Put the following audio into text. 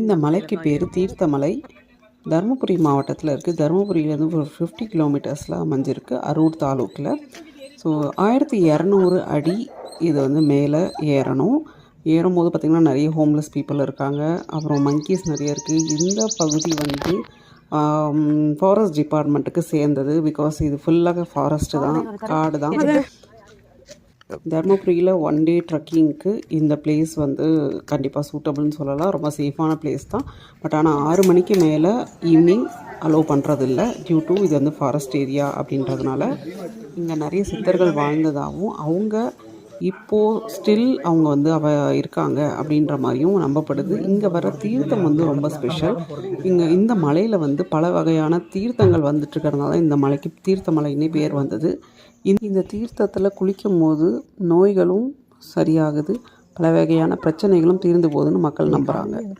இந்த மலைக்கு பேர் தீர்த்தமலை. தருமபுரி மாவட்டத்தில் இருக்குது தருமபுரியிலேருந்து ஒரு ஃபிஃப்டி கிலோமீட்டர்ஸில் அமைஞ்சிருக்கு. அரூர் தாலூக்கில். ஸோ ஆயிரத்தி இரநூறு அடி இது வந்து மேலே ஏறணும். ஏறும்போது பார்த்திங்கன்னா நிறைய ஹோம்லெஸ் பீப்புள் இருக்காங்க. அப்புறம் மங்கீஸ் நிறைய இருக்குது இந்த பகுதி வந்து ஃபாரஸ்ட் டிபார்ட்மெண்ட்டுக்கு சேர்ந்தது. பிகாஸ் இது ஃபுல்லாக ஃபாரஸ்ட்டு தான். காடு தான் தர்மபுரியில் ஒன் டே ட்ரக்கிங்க்கு இந்த பிளேஸ் வந்து கண்டிப்பாக சூட்டபிள்னு சொல்லலாம். ரொம்ப சேஃபான பிளேஸ் தான். பட் ஆனால் ஆறு மணிக்கு மேலே ஈவினிங் அலோவ் பண்ணுறதில்ல டியூ டு இது வந்து ஃபாரஸ்ட் ஏரியா அப்படின்றதுனால இங்கே நிறைய சித்தர்கள் வாழ்ந்ததாகவும் அவங்க இப்போது ஸ்டில் அவங்க வந்து அவ இருக்காங்க அப்படின்ற மாதிரியும் நம்பப்படுது. இங்கே வர தீர்த்தம் வந்து ரொம்ப ஸ்பெஷல் இங்கே இந்த மலையில் வந்து பல வகையான தீர்த்தங்கள் வந்துட்டுருக்கிறதுனால இந்த மலைக்கு தீர்த்த மலைன்னே பேர் வந்தது. இந்த- இந்த தீர்த்தத்தில் குளிக்கும் போது நோய்களும் சரியாகுது. பல வகையான பிரச்சனைகளும் தீர்ந்து போகுதுன்னு மக்கள் நம்புகிறாங்க